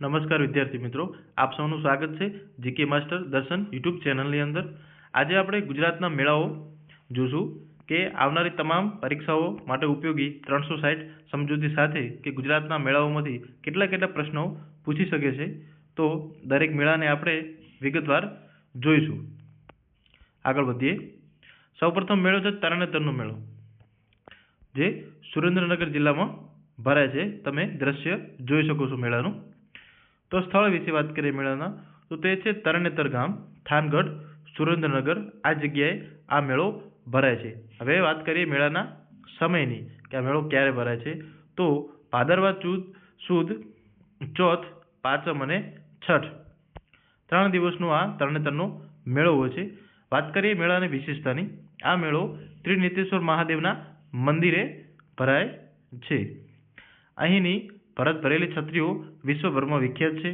નમસ્કાર વિદ્યાર્થી મિત્રો, આપ સૌનું સ્વાગત છે જીકે માસ્ટર દર્શન યુટ્યુબ ચેનલની અંદર. આજે આપણે ગુજરાતના મેળાઓ જોશું કે આવનારી તમામ પરીક્ષાઓ માટે ઉપયોગી ત્રણસો સાઠ સમજૂતી સાથે કે ગુજરાતના મેળાઓમાંથી કેટલા કેટલા પ્રશ્નો પૂછી શકે છે, તો દરેક મેળાને આપણે વિગતવાર જોઈશું. આગળ વધીએ. સૌપ્રથમ મેળો છે તરણેતરનો મેળો, જે સુરેન્દ્રનગર જિલ્લામાં ભરાય છે. તમે દ્રશ્ય જોઈ શકો છો મેળાનું. તો સ્થળ વિશે વાત કરીએ મેળાના, તો તે છે તરણેતર ગામ, થાનગઢ, સુરેન્દ્રનગર. આ જગ્યાએ આ મેળો ભરાય છે. હવે વાત કરીએ મેળાના સમયની, કે આ મેળો ક્યારે ભરાય છે. તો ભાદરવા ચૂદ સુદ ચોથ પાંચમ અને છઠ. ત્રણ દિવસનો આ તરણેતરનો મેળો હોય છે. વાત કરીએ મેળાની વિશેષતાની, આ મેળો ત્રિનેત્રેશ્વર મહાદેવના મંદિરે ભરાય છે. અહીંની ભરત ભરેલી છત્રીઓ વિશ્વભરમાં વિખ્યાત છે.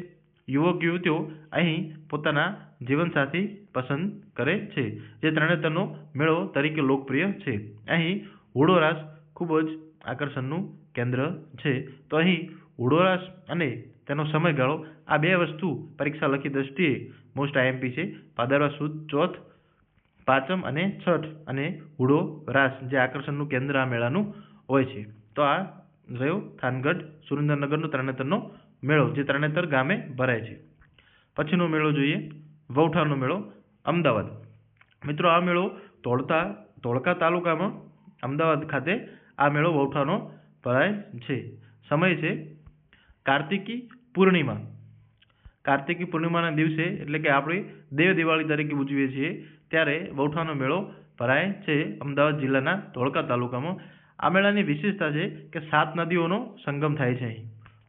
યુવક યુવતીઓ અહીં પોતાના જીવનસાથી પસંદ કરે છે, જે તરણેતરનો મેળો તરીકે લોકપ્રિય છે. અહીં હુડોરાસ ખૂબ જ આકર્ષણનું કેન્દ્ર છે. તો અહીં હુડોરાસ અને તેનો સમયગાળો આ બે વસ્તુ પરીક્ષા લખી દ્રષ્ટિએ મોસ્ટ આઈએમપી છે. ભાદરવા સુદ ચોથ, પાંચમ અને છઠ અને હુડો રાસ જે આકર્ષણનું કેન્દ્ર આ મેળાનું હોય છે. તો આ રહ્યો થાનગઢ, સુરેન્દ્રનગરનો તરણેતરનો મેળો, જે તરણેતર ગામે ભરાય છે. પછીનો મેળો જોઈએ. વૌઠાનો મેળો, અમદાવાદ. મિત્રો, આ મેળો ધોળતા ધોળકા તાલુકામાં અમદાવાદ ખાતે આ મેળો વૌઠાનો ભરાય છે. સમય છે કાર્તિકી પૂર્ણિમા. કાર્તિકી પૂર્ણિમાના દિવસે, એટલે કે આપણે દેવ દિવાળી તરીકે ઉજવીએ છીએ, ત્યારે વૌઠાનો મેળો ભરાય છે અમદાવાદ જિલ્લાના ધોળકા તાલુકામાં. આ મેળાની વિશેષતા છે કે સાત નદીઓનો સંગમ થાય છે અહીં.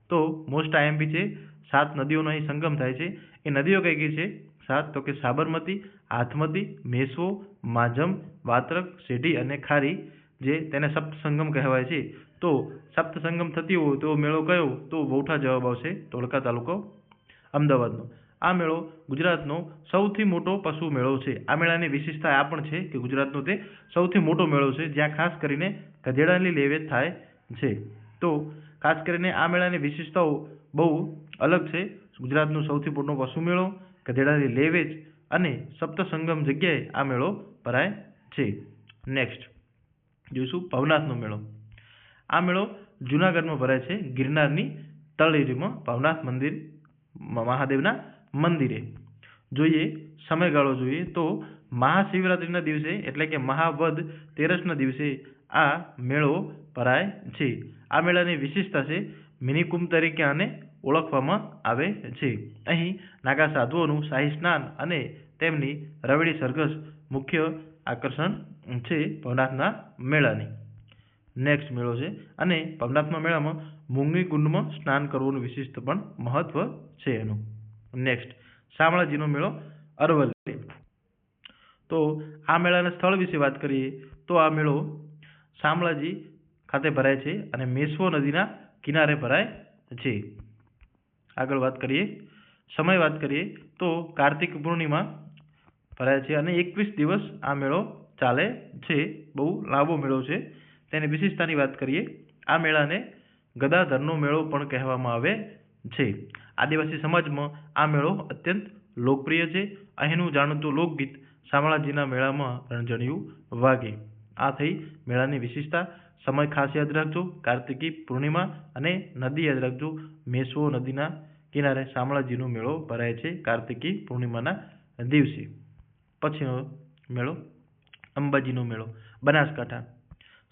તો મોસ્ટ આઈએમપી છે, સાત નદીઓનો અહીં સંગમ થાય છે. એ નદીઓ કઈ કઈ છે? સાત, તો કે સાબરમતી, હાથમતી, મેસવો, માજમ, વાત્રક, શેઢી અને ખારી, જે તેને સપ્ત સંગમ કહેવાય છે. તો સપ્ત સંગમ થતી હોય તો મેળો કયો? તો વૌઠા જવાબ આવશે ધોળકા તાલુકો અમદાવાદનો. આ મેળો ગુજરાતનો સૌથી મોટો પશુ મેળો છે. આ મેળાની વિશેષતા આ પણ છે કે ગુજરાતનો તે સૌથી મોટો મેળો છે, જ્યાં ખાસ કરીને ગધેડાની લેવેચ થાય છે. તો ખાસ કરીને આ મેળાની વિશેષતાઓ બહુ અલગ છે. ગુજરાતનો સૌથી મોટો પશુ મેળો, ગધેડાની લેવેચ અને સપ્તસંગમ જગ્યાએ આ મેળો ભરાય છે. નેક્સ્ટ, જોઈશું ભવનાથનો મેળો. આ મેળો જુનાગઢમાં ભરાય છે. ગિરનારની તળેરીમાં ભવનાથ મંદિર મહાદેવના મંદિરે. જોઈએ, સમયગાળો જોઈએ તો મહાશિવરાત્રિના દિવસે એટલે કે મહાવદ તેરસના દિવસે આ મેળો ભરાય છે. આ મેળાની વિશેષતા છે મિનિકુંભ તરીકે આને ઓળખવામાં આવે છે. અહીં નાગા સાધુઓનું શાહી સ્નાન અને તેમની રવેડી સરઘસ મુખ્ય આકર્ષણ છે ભવનાથના મેળાની. નેક્સ્ટ મેળો છે અને ભવનાથના મેળામાં મૂંગી કુંડમાં સ્નાન કરવાનું વિશિષ્ટ પણ મહત્વ છે એનું. નેક્સ્ટ શામળાજીનો મેળો અરવલ્લી. તો આ મેળાના સ્થળ વિશે વાત કરીએ, તો આ મેળો શામળાજી ખાતે ભરાય છે અને મેશ્વો નદીના કિનારે ભરાય છે. આગળ વાત કરીએ, સમય વાત કરીએ, તો કાર્તિક પૂર્ણિમા ભરાય છે અને એકવીસ દિવસ આ મેળો ચાલે છે. બહુ લાંબો મેળો છે. તેની વિશેષતાની વાત કરીએ, આ મેળાને ગદાધરનો મેળો પણ કહેવામાં આવે છે. આદિવાસી સમાજમાં આ મેળો અત્યંત લોકપ્રિય છે. અહીંનું જાણીતું લોકગીત શામળાજીના મેળામાં રણજણિયું વાગે. આ થઈ મેળાની વિશેષતા, સમય ખાસ યાદ રાખજો, કાર્તિકી પૂર્ણિમા અને નદી યાદ રાખજો. મેસવો નદીના કિનારે શામળાજીનો મેળો ભરાય છે કાર્તિકી પૂર્ણિમાના દિવસે. પછીનો મેળો, અંબાજીનો મેળો, બનાસકાંઠા.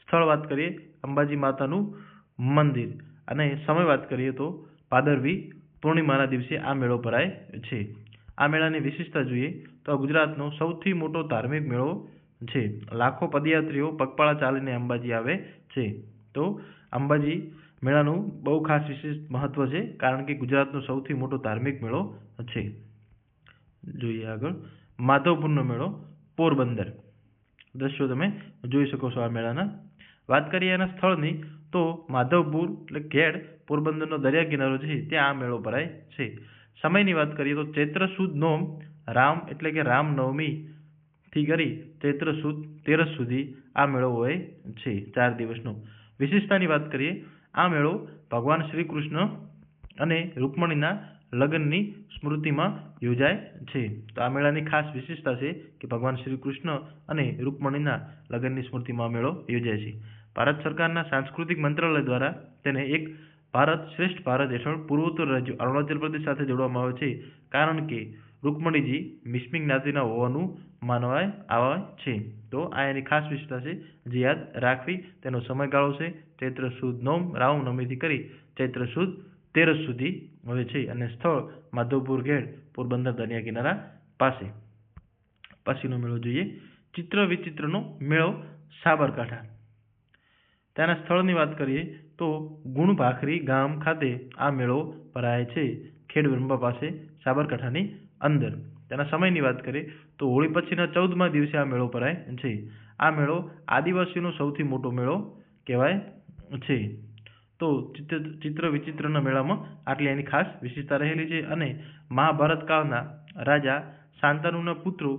સ્થળ વાત કરીએ અંબાજી માતાનું મંદિર. અને સમય વાત કરીએ તો ભાદરવી પૂર્ણિમાના દિવસે આ મેળો ભરાય છે. આ મેળાની વિશેષતા જોઈએ તો ગુજરાતનો સૌથી મોટો ધાર્મિક મેળો છે. લાખો પદયાત્રીઓ પગપાળા ચાલીને અંબાજી આવે છે. તો અંબાજી મેળાનું બહુ ખાસ વિશેષ મહત્વ છે કારણ કે ગુજરાતનો સૌથી મોટો ધાર્મિક મેળો છે. જોઈએ આગળ. માધવપુરનો મેળો પોરબંદર. દ્રશ્યો તમે જોઈ શકો છો આ મેળાના. વાત કરીએ એના સ્થળની તો માધવપુર એટલે ઘેડ પોરબંદરનો દરિયા કિનારો છે, ત્યાં આ મેળો ભરાય છે. સમયની વાત કરીએ તો ચૈત્ર સુદ નોમ રામ એટલે કે રામનવમી થી કરી ચૈત્ર સુદ તેરસ સુધી આ મેળો હોય છે, ચાર દિવસનો. વિશેષતાની વાત કરીએ, આ મેળો ભગવાન શ્રી કૃષ્ણ અને રૂકમણીના લગ્નની સ્મૃતિમાં યોજાય છે. તો આ મેળાની ખાસ વિશેષતા છે કે ભગવાન શ્રી કૃષ્ણ અને રૂકમણીના લગ્નની સ્મૃતિમાં મેળો યોજાય છે. ભારત સરકારના સાંસ્કૃતિક મંત્રાલય દ્વારા તેને એક ભારત શ્રેષ્ઠ ભારત હેઠળ પૂર્વોત્તર રાજ્ય અરુણાચલ પ્રદેશ સાથે જોડવામાં આવે છે. કારણ કે રૂકમણીજી મિસ્મિંગ જ્ઞાતિના હોવાનું માનવાય આવે છે. તો આ એની ખાસ વિશેષતા છે જે યાદ રાખવી. તેનો સમયગાળો છે ચૈત્ર સુદ નોમ રામ નવમીથી કરી ચૈત્ર સુદ તેરસ સુધી હોય છે અને સ્થળ માધવપુર ઘેડ પોરબંદર દરિયા કિનારા પાસે. પછીનો મેળો જોઈએ. ચિત્ર વિચિત્રનો મેળો સાબરકાંઠા. ત્યાંના સ્થળની વાત કરીએ તો ગુણભાખરી ગામ ખાતે આ મેળો ભરાય છે ખેડ બ્રહ્મા પાસે સાબરકાંઠાની અંદર. તેના સમયની વાત કરીએ તો હોળી પછીના ચૌદમા દિવસે આ મેળો ભરાય છે. આ મેળો આદિવાસીઓનો સૌથી મોટો મેળો કહેવાય છે. તો ચિત્ર ચિત્ર વિચિત્રના મેળામાં આટલી એની ખાસ વિશેષતા રહેલી છે અને મહાભારત કાળના રાજા શાંતનુના પુત્રો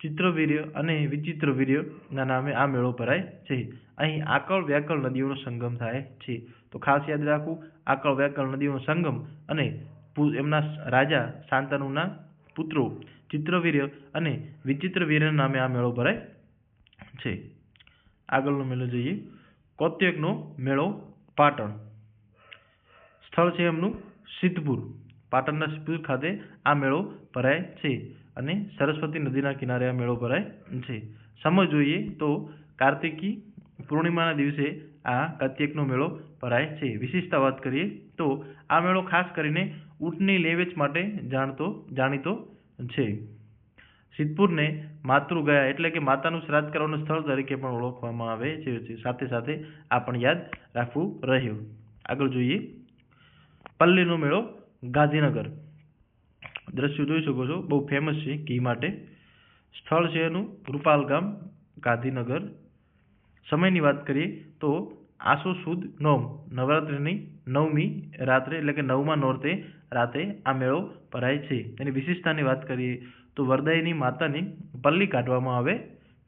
ચિત્રવીર્ય અને વિચિત્રવીર્યના નામે આ મેળો ભરાય છે. અહીં આકળ વ્યાકળ નદીઓનો સંગમ થાય છે. તો ખાસ યાદ રાખવું, આકળ વ્યાકળ નદીઓનો સંગમ અને એમના રાજા શાંતનુના પુત્રો ચિત્રવીર્ય અને વિચિત્રવીર્ય નામે આ મેળો ભરાય છે. આગળનો મેળો જોઈએ. કૌત્યકનો મેળો પાટણ. સ્થળ છે એમનું સિદ્ધપુર. પાટણના સિદ્ધપુર ખાતે આ મેળો ભરાય છે અને સરસ્વતી નદીના કિનારે આ મેળો ભરાય છે. સમય જોઈએ તો કાર્તિકી પૂર્ણિમાના દિવસે આ કત્યકનો મેળો ભરાય છે. વિશેષતા વાત કરીએ તો આ મેળો ખાસ કરીને ઊંટની લેવેચ માટે જાણતો, જાણીતો છે. સિદ્ધપુરને માતૃગયા એટલે કે માતાનું શ્રાદ્ધ કરવાનું સ્થળ તરીકે પણ ઓળખવામાં આવે છે સાથે સાથે આ પણ યાદ રાખવું રહ્યું. આગળ જોઈએ. પલ્લીનો મેળો ગાંધીનગર. દ્રશ્યો જોઈ શકો છો. બહુ ફેમસ છે. ઘી માટે. સ્થળ છે એનું રૂપાલ ગામ ગાંધીનગર. સમયની વાત કરીએ તો આસો સુદ નોમ, નવરાત્રિની નવમી રાત્રે એટલે કે નવમા નોરતે રાતે આ મેળો ભરાય છે. તેની વિશેષતાની વાત કરીએ તો વરદાયની માતાની પલ્લી કાઢવામાં આવે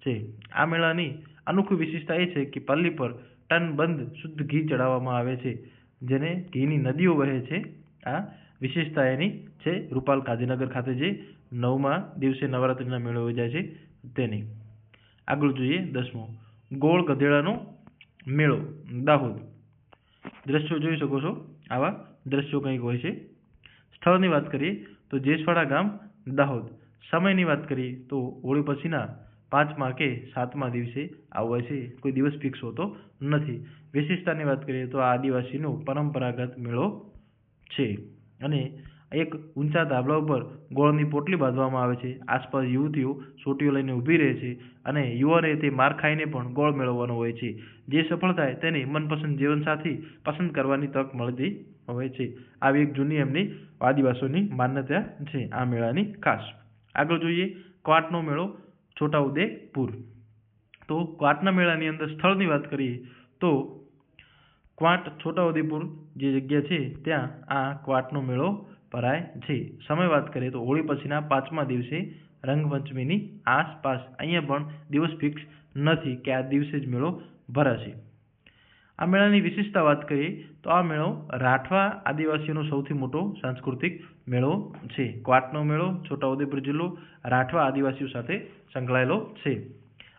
છે. આ મેળાની અનોખી વિશેષતા એ છે કે પલ્લી પર ટન બંધ શુદ્ધ ઘી ચડાવવામાં આવે છે, જેને ઘીની નદીઓ વહે છે. આ વિશેષતા એની છે રૂપાલ ગાંધીનગર ખાતે જે નવમા દિવસે નવરાત્રિના મેળો યોજાય છે તેની. આગળ જોઈએ દસમો ગોળ ગધેડાનો મેળો. દાહોદ. દ્રશ્યો જોઈ શકો છો. આવા દ્રશ્યો કંઈક હોય છે. સ્થળની વાત કરીએ તો જેસવાડા ગામ, દાહોદ. સમયની વાત કરીએ તો હોળી પછીના પાંચમા કે સાતમા દિવસે આ હોય છે. કોઈ દિવસ ફિક્સ હોતો નથી. વિશેષતાની વાત કરીએ તો આ આદિવાસીનો પરંપરાગત મેળો છે. અને એક ઊંચા ધાબળા ઉપર ગોળની પોટલી બાંધવામાં આવે છે. આસપાસ યુવતીઓ સોટીઓ લઈને ઊભી રહે છે અને યુવાને તે માર ખાઈને પણ ગોળ મેળવવાનો હોય છે. જે સફળ થાય તેને મનપસંદ જીવનસાથી પસંદ કરવાની તક મળતી હોય છે. આવી એક જૂની એમની આદિવાસીઓની માન્યતા છે આ મેળાની ખાસ. આગળ જોઈએ ક્વાટનો મેળો છોટાઉદેપુર. તો ક્વાટના મેળાની અંદર સ્થળની વાત કરીએ તો ક્વાટ છોટાઉદેપુર જે જગ્યા છે ત્યાં આ ક્વાટનો મેળો ભરાય છે. સમય વાત કરીએ તો હોળી પછીના પાંચમા દિવસે રંગપંચમીની આસપાસ અહીંયા પણ દિવસ ફિક્સ નથી કે આ દિવસે જ મેળો ભરાશે. આ મેળાની વિશેષતા વાત કરીએ તો આ મેળો રાઠવા આદિવાસીઓનો સૌથી મોટો સાંસ્કૃતિક મેળો છે. ક્વાટનો મેળો, છોટાઉદેપુર જિલ્લો, રાઠવા આદિવાસીઓ સાથે સંકળાયેલો છે.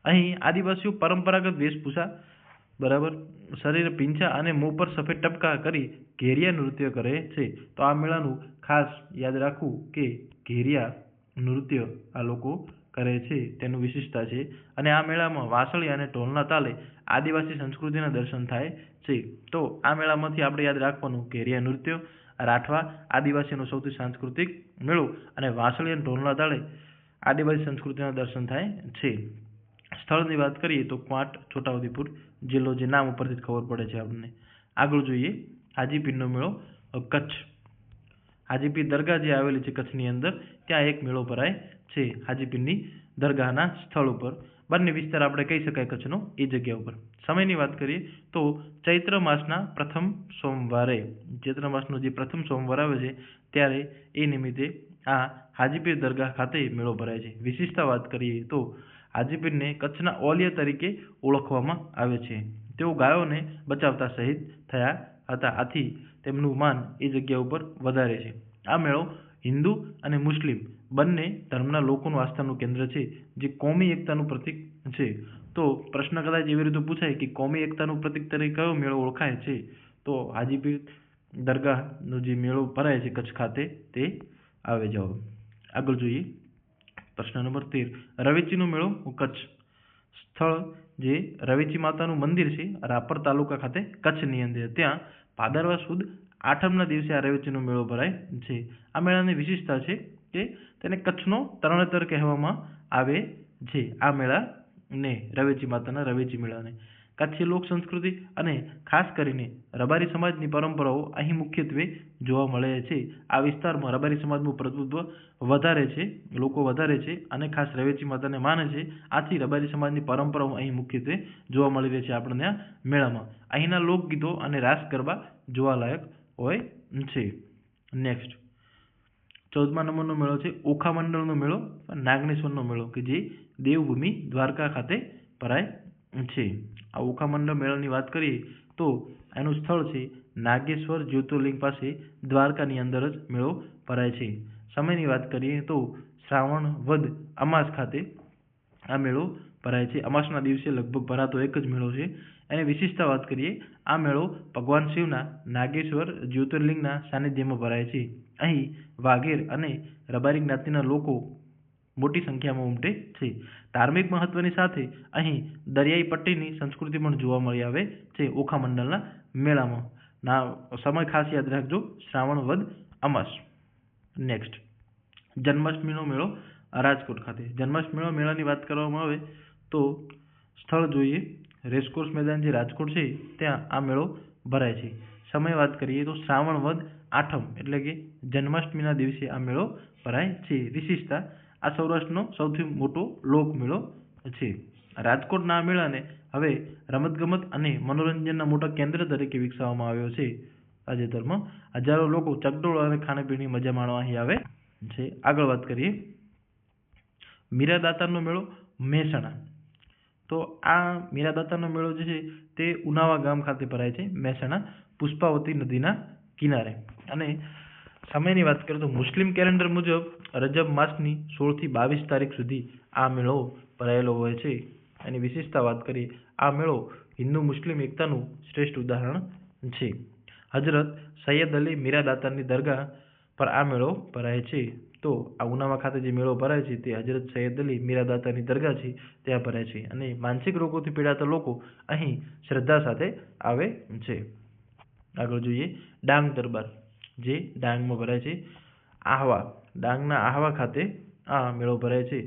અહીં આદિવાસીઓ પરંપરાગત વેશભૂષા, બરાબર, શરીર, પીંછા અને મોં પર સફેદ ટપકા કરી ઘેરિયા નૃત્ય કરે છે. તો આ મેળાનું ખાસ યાદ રાખવું કે ઘેરિયા નૃત્ય આ લોકો કરે છે, તેનું વિશિષ્ટતા છે. અને આ મેળામાં વાંસળી અને ઢોલના તાલે આદિવાસી સંસ્કૃતિના દર્શન થાય છે. તો આ મેળામાંથી આપણે યાદ રાખવાનું ઘેરિયા નૃત્ય રાઠવા આદિવાસીનો સૌથી સાંસ્કૃતિક મેળો અને વાંસળી અને ઢોલના તાળે આદિવાસી સંસ્કૃતિના દર્શન થાય છે. સ્થળની વાત કરીએ તો ક્વાંટ, છોટાઉદેપુર જિલ્લો, જે નામ ઉપરથી જ ખબર પડે છે આપણને. આગળ જોઈએ હાજીપીરનો મેળો કચ્છ. હાજીપીર દરગાહ જે આવેલી છે કચ્છની અંદર, ત્યાં એક મેળો ભરાય છે હાજીપીરની દરગાહના સ્થળ ઉપર. બંને વિસ્તાર આપણે કહી શકાય કચ્છનો એ જગ્યા ઉપર. સમયની વાત કરીએ તો ચૈત્ર માસના પ્રથમ સોમવારે, ચૈત્ર માસનો જે પ્રથમ સોમવાર આવે છે, ત્યારે એ નિમિત્તે આ હાજીપીર દરગાહ ખાતે મેળો ભરાય છે. વિશેષતા વાત કરીએ તો હાજીપીરને કચ્છના ઓલિયા તરીકે ઓળખવામાં આવે છે. તેઓ ગાયોને બચાવતા શહીદ થયા હતા. આથી તેમનું માન એ જગ્યા ઉપર વધારે છે. આ મેળો હિન્દુ અને મુસ્લિમ બંને ધર્મના લોકોનું આસ્થાનું કેન્દ્ર છે, જે કોમી એકતાનું પ્રતીક છે. તો પ્રશ્ન કદાચ એવી રીતે પૂછાય કે કોમી એકતાનું પ્રતીક તરીકે કયો મેળો ઓળખાય છે? તો હાજીપીર દરગાહનો જે મેળો ભરાય છે કચ્છ ખાતે, તે આવે જવાબ આગળ જોઈએ. પ્રશ્ન નંબર તેર. રવેચીનો મેળો કચ્છ સ્થળ જે રવેચી માતાનું મંદિર છે, રાપર તાલુકા ખાતે કચ્છની અંદર. ત્યાં ભાદરવા સુદ આઠમના દિવસે આ રવેચીનો મેળો ભરાય છે. આ મેળાની વિશેષતા છે કે તેને કચ્છનો તરણેતર કહેવામાં આવે છે. આ મેળાને રવેચી માતાના રવેચી મેળાને. કચ્છી લોક સંસ્કૃતિ અને ખાસ કરીને રબારી સમાજની પરંપરાઓ અહીં મુખ્યત્વે જોવા મળે છે. આ વિસ્તારમાં રબારી સમાજનું પ્રભુત્વ વધારે છે, લોકો વધારે છે અને ખાસ રવેચી માતાને માને છે. આથી રબારી સમાજની પરંપરાઓ અહીં મુખ્યત્વે જોવા મળી રહી છે આપણને આ મેળામાં. અહીંના લોકગીતો અને રાસ ગરબા જોવાલાયક હોય છે. નેક્સ્ટ ચૌદમા નંબરનો મેળો છે ઓખા મંડળનો મેળો, નાગનેશ્વરનો મેળો, કે જે દેવભૂમિ દ્વારકા ખાતે ભરાય છે. આ ઓખામંડળ મેળાની વાત કરીએ તો એનું સ્થળ છે નાગેશ્વર જ્યોતિર્લિંગ પાસે દ્વારકાની અંદર જ મેળો ભરાય છે. સમયની વાત કરીએ તો શ્રાવણ વદ અમાસ ખાતે આ મેળો ભરાય છે. અમાસના દિવસે લગભગ ભરાતો એક જ મેળો છે. એની વિશેષતા વાત કરીએ, આ મેળો ભગવાન શિવના નાગેશ્વર જ્યોતિર્લિંગના સાનિધ્યમાં ભરાય છે. અહીં વાઘેર અને રબારી જ્ઞાતિના લોકો મોટી સંખ્યામાં ઉમટે છે. ધાર્મિક મહત્વની સાથે અહીં દરિયાઈ પટ્ટીની સંસ્કૃતિ પણ જોવા મળી આવે છે ઓખા મંડળના મેળામાં. ના, સમય ખાસ યાદ રાખજો. શ્રાવણ વદ અમાસ. નેક્સ્ટ જન્માષ્ટમીનો મેળો રાજકોટ ખાતે. જન્માષ્ટમીનો મેળાની વાત કરવામાં આવે તો સ્થળ જોઈએ. રેસકોર્સ મેદાન જે રાજકોટ છે ત્યાં આ મેળો ભરાય છે. સમય વાત કરીએ તો શ્રાવણ વદ આઠમ એટલે કે જન્માષ્ટમીના દિવસે આ મેળો ભરાય છે. વિશેષતા આ સૌરાષ્ટ્રનો સૌથી મોટો લોકમેળો છે. રાજકોટના આ મેળાને હવે રમતગમત અને મનોરંજનના મોટા કેન્દ્ર તરીકે વિકસાવવામાં આવ્યો છે. તાજેતરમાં હજારો લોકો ચકડોળ અને ખાણીપીણીની મજા માણવા અહીં આવે છે. આગળ વાત કરીએ. મીરાદાતાનો મેળો મહેસાણા. તો આ મીરાદાતાનો મેળો જે છે તે ઉનાવા ગામ ખાતે ભરાય છે, મહેસાણા પુષ્પાવતી નદીના કિનારે. અને સમયની વાત કરીએ તો મુસ્લિમ કેલેન્ડર મુજબ રજબ માસની સોળથી બાવીસ તારીખ સુધી આ મેળો ભરાયેલો હોય છે. એની વિશેષતા વાત કરીએ, આ મેળો હિન્દુ મુસ્લિમ એકતાનું શ્રેષ્ઠ ઉદાહરણ છે. હજરત સૈયદ અલી મીરાદાતાની દરગાહ પર આ મેળો ભરાય છે. તો આ ઉનાવા ખાતે જે મેળો ભરાય છે, તે હજરત સૈયદ અલી મીરાદાતાની દરગાહ છે, ત્યાં ભરાય છે અને માનસિક રોગોથી પીડાતા લોકો અહીં શ્રદ્ધા સાથે આવે છે. આગળ જોઈએ ડાંગ દરબાર, જે ડાંગમાં ભરાય છે. આહવા ડાંગના આહવા ખાતે આ મેળો ભરાય છે.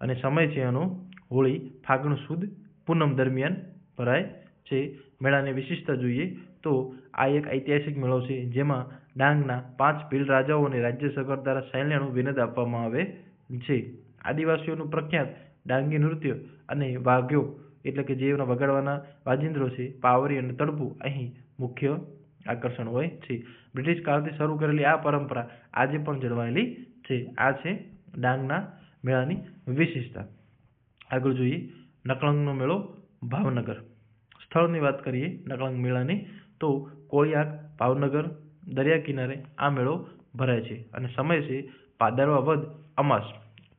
અને સમય છે એનો હોળી ફાગણ સુદ પૂનમ દરમિયાન ભરાય છે. મેળાની વિશેષતા જોઈએ તો આ એક ઐતિહાસિક મેળો છે, જેમાં ડાંગના પાંચ ભીલ રાજાઓ અને રાજ્ય સરકાર દ્વારા સૈન્યનું વિનદ આપવામાં આવે છે. આદિવાસીઓનું પ્રખ્યાત ડાંગી નૃત્ય અને વાઘ્યો, એટલે કે જે એના વગાડવાના વાજિંદ્રો છે, પાવરી અને તડપું અહીં મુખ્ય આકર્ષણ હોય છે. બ્રિટિશ કાળથી શરૂ કરેલી આ પરંપરા આજે પણ જળવાયેલી છે. આ છે ડાંગના મેળાની વિશેષતા. આગળ જોઈએ નકળંગનો મેળો ભાવનગર. સ્થળની વાત કરીએ નકળંગ મેળાની, તો કોળિયાક, ભાવનગર, દરિયા કિનારે આ મેળો ભરાય છે અને સમય છે પાદરવા વદ અમાસ.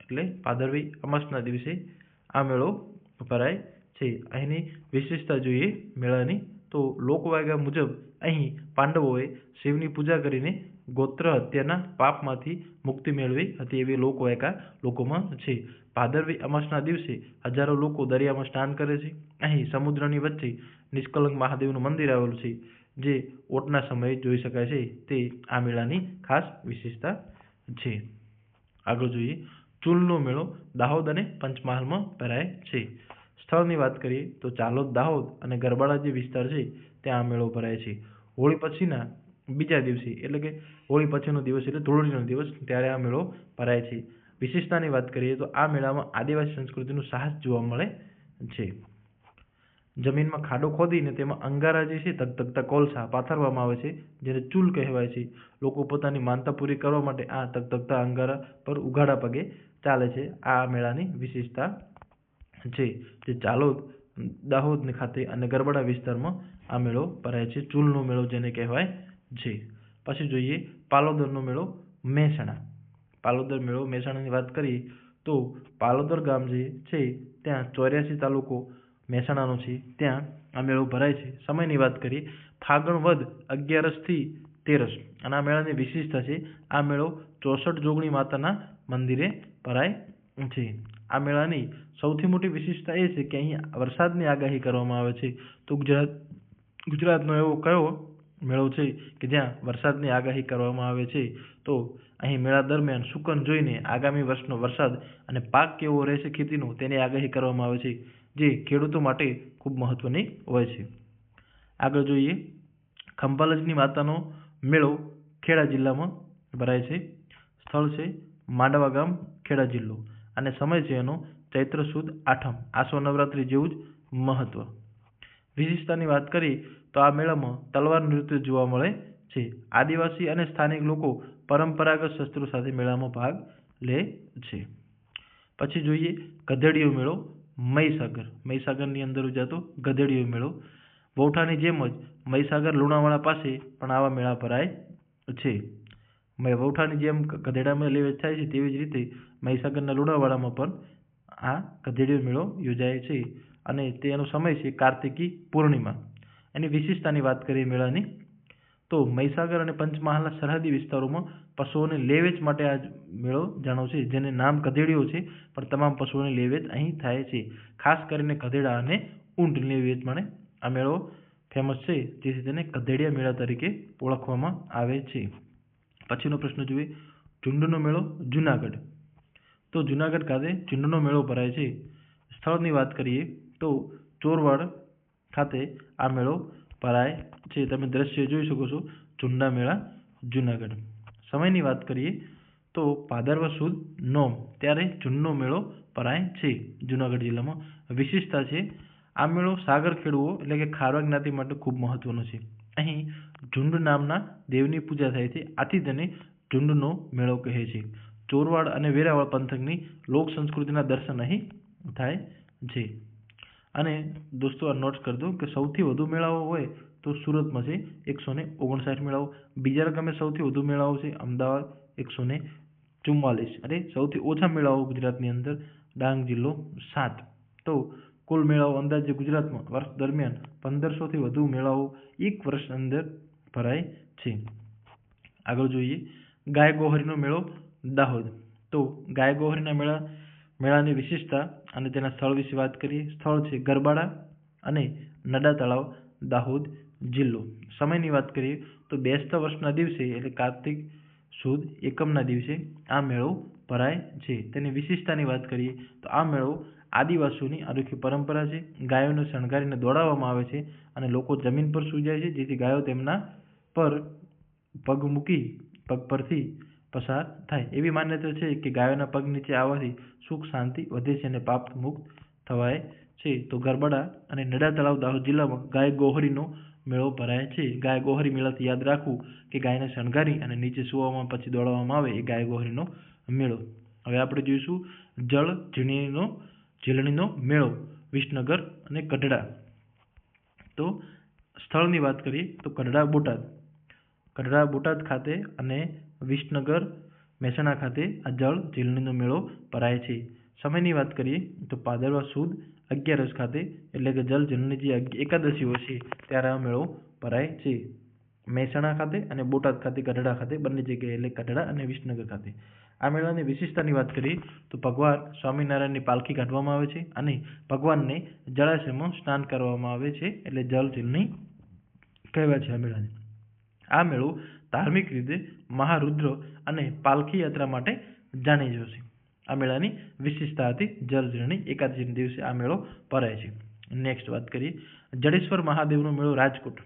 એટલે પાદરવી અમાસના દિવસે આ મેળો ભરાય છે. અહીંની વિશેષતા જોઈએ મેળાની, તો લોકવાયકા મુજબ અહીં પાંડવોએ શિવની પૂજા કરીને ગોત્ર હત્યાના પાપમાંથી મુક્તિ મેળવી હતી એવી લોકવાયકા લોકોમાં છે. ભાદરવી અમાસના દિવસે હજારો લોકો દરિયામાં સ્નાન કરે છે. અહીં સમુદ્રની વચ્ચે નિષ્કલંક મહાદેવનું મંદિર આવેલું છે, જે ઓટના સમયે જોઈ શકાય છે. તે આ મેળાની ખાસ વિશેષતા છે. આગળ જોઈએ, ચૂલનો મેળો દાહોદ અને પંચમહાલમાં ભરાય છે. સ્થળની વાત કરીએ તો ચાલોદ દાહોદ અને ગરબાડા જે વિસ્તાર છે, ત્યાં આ મેળો ભરાય છે. હોળી પછીના બીજા દિવસે, એટલે કે હોળી પછીનો દિવસ એટલે ધૂળેટીનો દિવસ ત્યારે આ મેળો ભરાય છે. વિશેષતાની વાત કરીએ તો આ મેળામાં આદિવાસી સંસ્કૃતિનું સાહસ જોવા મળે છે. જમીનમાં ખાડો ખોદીને તેમાં અંગારા જે છે ધગધગતા કોલસા પાથરવામાં આવે છે, જેને ચૂલ કહેવાય છે. લોકો પોતાની માનતા પૂરી કરવા માટે આ ધગધગતા અંગારા પર ઉઘાડા પગે ચાલે છે. આ મેળાની વિશેષતા છે. જે ચાલોદ દાહોદ ખાતે અને ગરબડા વિસ્તારમાં આ મેળો ભરાય છે. ચૂલનો મેળો જેને કહેવાય છે. પછી જોઈએ પાલોદરનો મેળો મહેસાણા. પાલોદર મેળો મહેસાણાની વાત કરીએ તો પાલોદર ગામ જે છે ત્યાં ચોર્યાસી તાલુકો મહેસાણાનો છે. ત્યાં આ મેળો ભરાય છે. સમયની વાત કરીએ ફાગણ વદ અગિયારસથી તેરસ. અને આ મેળાની વિશેષતા છે આ મેળો ચોસઠ જોગણી માતાના મંદિરે ભરાય છે. આ મેળાની સૌથી મોટી વિશેષતા એ છે કે અહીં વરસાદની આગાહી કરવામાં આવે છે. તો ગુજરાત ગુજરાતનો એવો કયો મેળો છે કે જ્યાં વરસાદની આગાહી કરવામાં આવે છે? તો અહીં મેળા દરમિયાન શુકન જોઈને આગામી વર્ષનો વરસાદ અને પાક કેવો રહેશે ખેતીનો તેની આગાહી કરવામાં આવે છે, જે ખેડૂતો માટે ખૂબ મહત્વની હોય છે. આગળ જોઈએ. ખંભાલજની માતાનો મેળો ખેડા જિલ્લામાં ભરાય છે. સ્થળ છે માંડવા ગામ, ખેડા જિલ્લો. અને સમય છે એનો ચૈત્ર સુદ આઠમ. આસો નવરાત્રી જેવું જ મહત્વ. વિશેષતાની વાત કરીએ તો આ મેળામાં તલવાર નૃત્ય જોવા મળે છે. આદિવાસી અને સ્થાનિક લોકો પરંપરાગત શસ્ત્રો સાથે મેળામાં ભાગ લે છે. પછી જોઈએ ગધેડીયો મેળો, મહીસાગર. મહીસાગરની અંદર ઉજાતો ગધેડીયો મેળો. વૌઠાની જેમ જ મહીસાગર લુણાવાડા પાસે પણ આવા મેળા ભરાય છે. વૌઠાની જેમ ગધેડામાં લેવેચ થાય છે તેવી જ રીતે મહીસાગરના લુણાવાડામાં પણ આ ગધેડીયો મેળો યોજાય છે. અને તેનો સમય છે કાર્તિકી પૂર્ણિમા. એની વિશેષતાની વાત કરીએ મેળાની, તો મહીસાગર અને પંચમહાલના સરહદી વિસ્તારોમાં પશુઓને લેવેચ માટે આ મેળો જાણો છે, જેને નામ ગધેડીઓ છે, પણ તમામ પશુઓની લેવેચ અહીં થાય છે. ખાસ કરીને ગધેડા અને ઊંટ લેવેચ માટે આ મેળો ફેમસ છે, જેથી તેને ગધેડિયા મેળા તરીકે ઓળખવામાં આવે છે. પછીનો પ્રશ્ન જોઈએ, ઝુંડનો મેળો જુનાગઢ. તો જુનાગઢ ખાતે ઝુંડનો મેળો ભરાય છે. સ્થળની વાત કરીએ તો ચોરવાડ ખાતે આ મેળો ભરાય છે. તમે દ્રશ્ય જોઈ શકો છો. ઝુંડા મેળા, જુનાગઢ. સમયની વાત કરીએ તો ભાદરવા સુદ નોમ, ત્યારે ઝુંડનો મેળો ભરાય છે જુનાગઢ જિલ્લામાં. વિશેષતા છે, આ મેળો સાગર ખેડૂઓ એટલે કે ખારવા જ્ઞાતિ માટે ખૂબ મહત્વનો છે. અહીં ઝુંડ નામના દેવની પૂજા થાય છે. આથી તેને ઝુંડનો મેળો કહે છે. ચોરવાડ અને વેરાવળ પંથકની લોક સંસ્કૃતિના દર્શન અહીં થાય છે. અને દોસ્તો, આ નોટ કરી દો કે સૌથી વધુ મેળાઓ હોય તો સુરતમાં છે એકસો ને ઓગણસાઠ મેળાઓ. બીજા રકમે સૌથી વધુ મેળાઓ છે અમદાવાદ એકસો ને ચુમ્માલીસ. અને સૌથી ઓછા મેળાઓ ગુજરાતની અંદર ડાંગ જિલ્લો સાત. તો કુલ મેળાઓ અંદાજે ગુજરાતમાં વર્ષ દરમિયાન પંદરસોથી વધુ મેળાઓ એક વર્ષ અંદર ભરાય છે. આગળ જોઈએ. ગાય ગોહરીનો મેળો દાહોદ. તો ગાય ગોહરીના મેળા, મેળાની વિશેષતા અને તેના સ્થળ વિશે વાત કરીએ. સ્થળ છે ગરબાડા અને નડા તળાવ, દાહોદ જિલ્લો. સમયની વાત કરીએ તો બેસતા વર્ષના દિવસે એટલે કાર્તિક સુદ એકમના દિવસે આ મેળો ભરાય છે. તેની વિશેષતાની વાત કરીએ તો આ મેળો આદિવાસીઓની અનોખી પરંપરા છે. ગાયોને શણગારીને દોડાવવામાં આવે છે અને લોકો જમીન પર સૂઈ જાય છે. જેથી ગાયો તેમના પર પગ મૂકી, પગ પરથી પસાર થાય. એવી માન્યતા છે કે ગાયોના પગ નીચે આવવાથી સુખ, શાંતિ વધે છે અને પાપ મુક્ત થવાય છે. તો ગરબડા અને નડા તળાવ દાહોદ જિલ્લામાં ગાય ગોહરીનો મેળો ભરાય છે. ગાય ગોહરી મેળાથી યાદ રાખવું કે ગાયને શણગારી અને નીચે સુવામાં પછી દોડાવવામાં આવે એ ગાય ગોહરીનો મેળો. હવે આપણે જોઈશું જળ ઝીણીનો, ઝીલણીનો મેળો, વિસનગર અને કઢડા. તો સ્થળની વાત કરીએ તો કઢડા બોટાદ. કઢડા બોટાદ ખાતે અને વિસનગર મહેસાણા ખાતે આ જળ ઝીલણીનો મેળો ભરાય છે. સમયની વાત કરીએ તો ભાદરવા સુદ અગિયારસ ખાતે એટલે કે જલ ઝીલણી જે એકાદશીઓ છે ત્યારે આ મેળો ભરાય છે. મહેસાણા ખાતે અને બોટાદ ખાતે, ગઢડા ખાતે બંને જગ્યાએ એટલે ગઢડા અને વિસનગર ખાતે. આ મેળાની વિશેષતાની વાત કરીએ તો ભગવાન સ્વામિનારાયણની પાલખી કાઢવામાં આવે છે અને ભગવાનને જળાશયમાં સ્નાન કરવામાં આવે છે એટલે જળ ઝીલણી કહેવાય છે આ મેળાને. આ મેળો ધાર્મિક રીતે મહારુદ્ર અને પાલખી યાત્રા માટે જાણીજો છે આ મેળાની વિશેષતા હતી જર્જરની એકાદશીના દિવસે આ મેળો ભરાય છે. નેક્સ્ટ વાત કરીએ. જડેશ્વર મહાદેવનો મેળો રાજકોટ.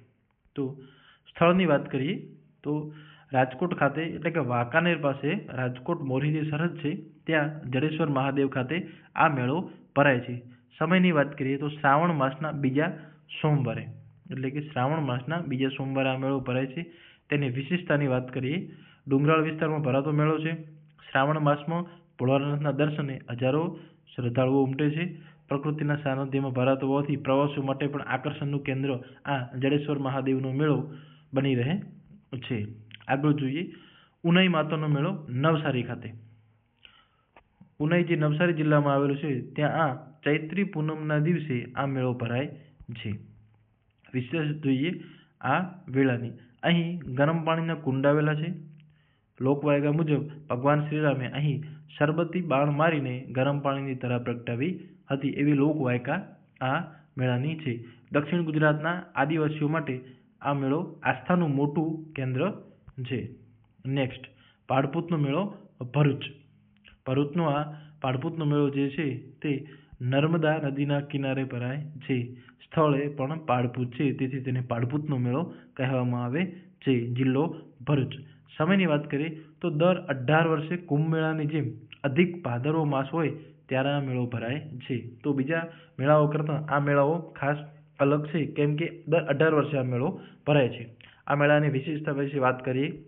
તો સ્થળની વાત કરીએ તો રાજકોટ ખાતે, એટલે કે વાંકાનેર પાસે રાજકોટ મોરીની સરહદ છે, ત્યાં જડેશ્વર મહાદેવ ખાતે આ મેળો ભરાય છે. સમયની વાત કરીએ તો શ્રાવણ માસના બીજા સોમવારે. એટલે કે શ્રાવણ માસના બીજા સોમવારે આ મેળો ભરાય છે. તેની વિશેષતાની વાત કરીએ, ડુંગરાળ વિસ્તારમાં ભરાતો મેળો છે. શ્રાવણ માસમાં ભોળાનાથના દર્શને હજારો શ્રદ્ધાળુઓ ઉમટે છે. પ્રકૃતિના સાનિધ્યમાં ભરાતો હોવાથી પ્રવાસીઓ માટે પણ આકર્ષણનું કેન્દ્ર આ જડેશ્વર મહાદેવનો મેળો બની રહે છે. આગળ જોઈએ, ઉનાઈ માતાનો મેળો નવસારી ખાતે. ઉનાઈ જે નવસારી જિલ્લામાં આવેલું છે, ત્યાં આ ચૈત્રી પૂનમના દિવસે આ મેળો ભરાય છે. વિશેષ જોઈએ આ વેળાની. અહીં ગરમ પાણીના કુંડ આવેલા છે. લોકવાયકા મુજબ ભગવાન શ્રીરામે અહીં શરબતી બાણ મારીને ગરમ પાણીની તરા પ્રગટાવી હતી એવી લોકવાયકા આ મેળાની છે. દક્ષિણ ગુજરાતના આદિવાસીઓ માટે આ મેળો આસ્થાનું મોટું કેન્દ્ર છે. નેક્સ્ટ પાડપૂતનો મેળો ભરૂચ. ભરૂચનો આ પાડપૂતનો મેળો જે છે તે નર્મદા નદીના કિનારે ભરાય છે. સ્થળે પણ પાડપૂત છે. તેથી તેને પાડપૂતનો મેળો કહેવામાં આવે છે. જિલ્લો ભરૂચ. સમયની વાત કરીએ તો દર અઢાર વર્ષે કુંભ મેળાની જેમ અધિક ભાદરવો માસ હોય ત્યારે આ મેળો ભરાય છે. તો બીજા મેળાઓ કરતાં આ મેળાઓ ખાસ અલગ છે. કેમ કે દર અઢાર વર્ષે આ મેળો ભરાય છે. આ મેળાની વિશેષતા વિશે વાત કરીએ.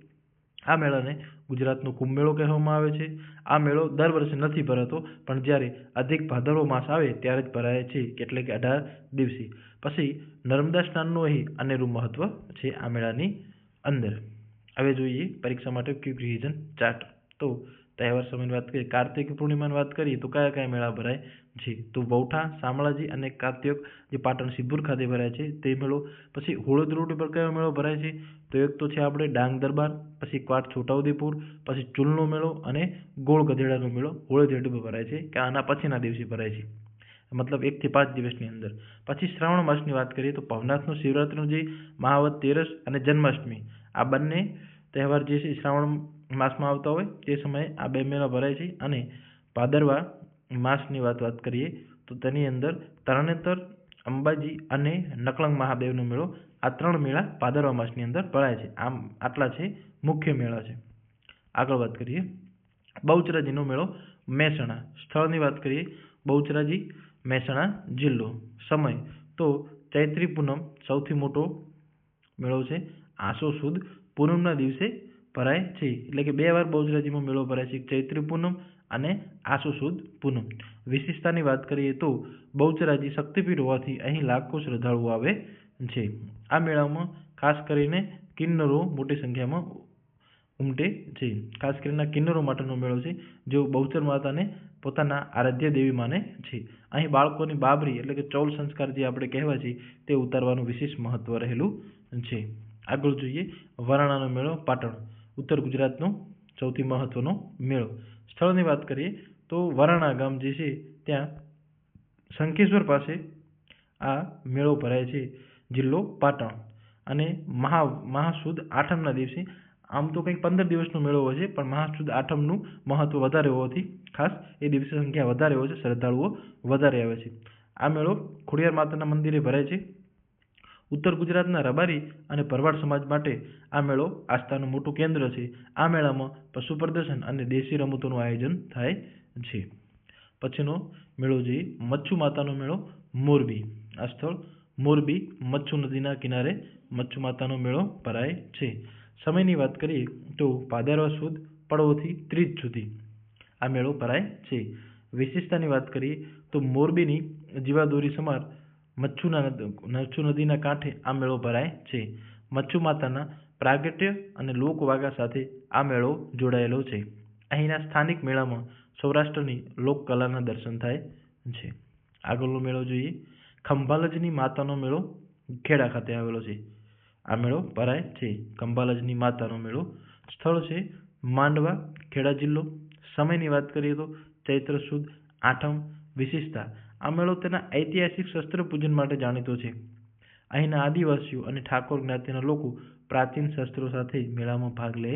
આ મેળાને ગુજરાતનો કુંભ મેળો કહેવામાં આવે છે. આ મેળો દર વર્ષે નથી ભરાતો, પણ જ્યારે અધિક ભાદરવો માસ આવે ત્યારે જ ભરાય છે, એટલે કે અઢાર દિવસે. પછી નર્મદા સ્નાનનું અહીં અનેરું મહત્વ છે આ મેળાની અંદર. હવે જોઈએ પરીક્ષા માટે ક્વિક રિવિઝન ચાર્ટ. તો તહેવાર સમયની વાત કરીએ કાર્તિક પૂર્ણિમાની વાત કરીએ તો કયા કયા મેળા ભરાય? છે તો વૌઠા, શામળાજી અને કાર્તિક જે પાટણ સિદ્ધપુર ખાતે ભરાય છે, તે મેળો, પછી હોળદ રોડ પર કયો મેળો ભરાય છે? તો એક તો છે આપણે ડાંગ દરબાર, પછી ક્વાટ છોટાઉદેપુર, પછી ચૂલનો મેળો અને ગોળ ગધેડાનો મેળો હોળદ રોડ પર ભરાય છે, કે આના પછીના દિવસે ભરાય છે. મતલબ એકથી પાંચ દિવસની અંદર. પછી શ્રાવણ માસની વાત કરીએ તો ભવનાથનું શિવરાત્રિનું જે મહાવત, તેરસ અને જન્માષ્ટમી, આ બંને તહેવાર જે છે શ્રાવણ માસમાં આવતા હોય તે સમયે આ બે મેળા ભરાય છે અને ભાદરવા માસની વાત વાત કરીએ તો તેની અંદર તરણેતર, અંબાજી અને નકળંગ મહાદેવનો મેળો આ ત્રણ મેળા ભાદરવા માસની અંદર ભરાય છે. આમ આટલા છે મુખ્ય મેળા છે. આગળ વાત કરીએ. બહુચરાજીનો મેળો મહેસાણા. સ્થળની વાત કરીએ બહુચરાજી મહેસાણા જિલ્લો. સમય તો ચૈત્રી પૂનમ સૌથી મોટો મેળો છે. આસો સુદ પૂનમના દિવસે ભરાય છે. એટલે કે બે વાર બહુચરાજીમાં મેળો ભરાય છે. ચૈત્રી પૂનમ અને આસો સુદ પૂનમ. વિશેષતાની વાત કરીએ તો બહુચરાજી શક્તિપીઠ હોવાથી અહીં લાખો શ્રદ્ધાળુઓ આવે છે. આ મેળામાં ખાસ કરીને કિન્નરો મોટી સંખ્યામાં ઉમટે છે. ખાસ કરીને કિન્નરો માટેનો મેળો છે, જેઓ બહુચર માતાને પોતાના આરાધ્ય દેવી માને છે. અહીં બાળકોની બાબરી એટલે કે ચૌલ સંસ્કાર જે આપણે કહેવાય છે, તે ઉતારવાનું વિશેષ મહત્વ રહેલું છે. આગળ જોઈએ વરાણાનો મેળો પાટણ. ઉત્તર ગુજરાતનો સૌથી મહત્વનો મેળો. સ્થળની વાત કરીએ તો વરાણા ગામ જે છે, ત્યાં શંખેશ્વર પાસે આ મેળો ભરાય છે, જિલ્લો પાટણ. અને મહા, મહાસુદ આઠમના દિવસે, આમ તો કંઈક પંદર દિવસનો મેળો હોય છે, પણ મહાસુદ આઠમનું મહત્વ વધારે હોવાથી ખાસ એ દિવસે સંખ્યા વધારે હોય છે, શ્રદ્ધાળુઓ વધારે આવે છે. આ મેળો ખોડિયાર માતાના મંદિરે ભરાય છે. ઉત્તર ગુજરાતના રબારી અને ભરવાડ સમાજ માટે આ મેળો આસ્થાનું મોટું કેન્દ્ર છે. આ મેળામાં પશુ પ્રદર્શન અને દેશી રમતોનું આયોજન થાય છે. પછીનો મેળો જોઈએ મચ્છુ માતાનો મેળો, મોરબી. આ સ્થળ મોરબી મચ્છુ નદીના કિનારે મચ્છુ માતાનો મેળો ભરાય છે. સમયની વાત કરીએ તો ભાદરવા સુદ પડવોથી ત્રીજ સુધી આ મેળો ભરાય છે. વિશેષતાની વાત કરીએ તો મોરબીની જીવાદોરી સમાર મચ્છુના મચ્છુ નદીના કાંઠે આ મેળો ભરાય છે. મચ્છુ માતાના પ્રાગટ્ય અને લોકવાગા સાથે આ મેળો જોડાયેલો છે. અહીંના સ્થાનિક મેળામાં સૌરાષ્ટ્રની લોકકલાના દર્શન થાય છે. આગળનો મેળો જોઈએ. ખંભાલજની માતાનો મેળો ખેડા ખાતે આવેલો છે. આ મેળો ભરાય છે. ખંભાલજની માતાનો મેળો સ્થળ છે માંડવા, ખેડા જિલ્લો. સમયની વાત કરીએ તો ચૈત્ર સુદ આઠમ વિશેષતા આ મેળો તેના ઐતિહાસિક શસ્ત્ર પૂજન માટે જાણીતો છે. અહીંના આદિવાસીઓ અને ઠાકોર જ્ઞાતિના લોકો પ્રાચીન શસ્ત્રો સાથે મેળામાં ભાગ લે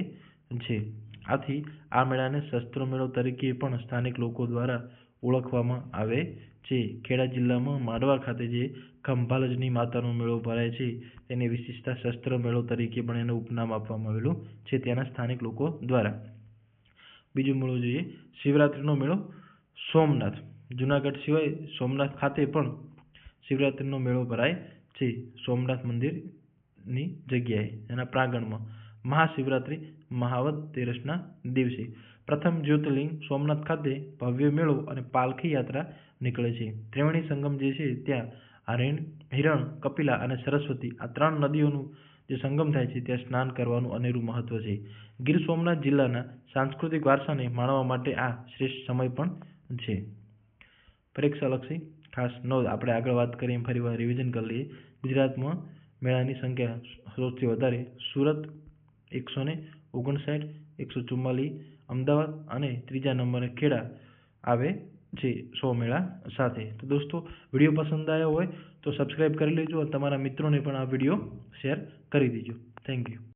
છે. આથી આ મેળાને શસ્ત્ર મેળો તરીકે પણ સ્થાનિક લોકો દ્વારા ઓળખવામાં આવે છે. ખેડા જિલ્લામાં માંડવા ખાતે જે ખંભાલજની માતાનો મેળો ભરાય છે, તેની વિશિષ્ટતા શસ્ત્ર મેળો તરીકે પણ એનું ઉપનામ આપવામાં આવેલું છે ત્યાંના સ્થાનિક લોકો દ્વારા. બીજો મેળો જોઈએ, શિવરાત્રિનો મેળો સોમનાથ. જુનાગઢ સિવાય સોમનાથ ખાતે પણ શિવરાત્રિનો મેળો ભરાય છે. સોમનાથ મંદિરની જગ્યાએ, એના પ્રાંગણમાં મહાશિવરાત્રિ મહાવત તેરસના દિવસે. પ્રથમ જ્યોતિર્લિંગ સોમનાથ ખાતે ભવ્ય મેળો અને પાલખી યાત્રા નીકળે છે. ત્રિવેણી સંગમ જે છે, ત્યાં હરિણ હિરણ, કપિલા અને સરસ્વતી આ ત્રણ નદીઓનું જે સંગમ થાય છે, ત્યાં સ્નાન કરવાનું અનેરું મહત્વ છે. ગીર સોમનાથ જિલ્લાના સાંસ્કૃતિક વારસાને માણવા માટે આ શ્રેષ્ઠ સમય પણ છે. પરીક્ષાલક્ષી ખાસ નો આપણે આગળ વાત કરીએ એમ ફરીવાર રિવિઝન કરી લઈએ. ગુજરાતમાં મેળાની સંખ્યા સૌથી વધારે સુરત એકસો ને ઓગણસાઠ, એકસો ચુમ્માલીસ અમદાવાદ અને ત્રીજા નંબરે ખેડા આવે છે સો મેળા સાથે. તો દોસ્તો, વીડિયો પસંદ આવ્યો હોય તો સબસ્ક્રાઈબ કરી લેજો અને તમારા મિત્રોને પણ આ વીડિયો શેર કરી દેજો. Thank you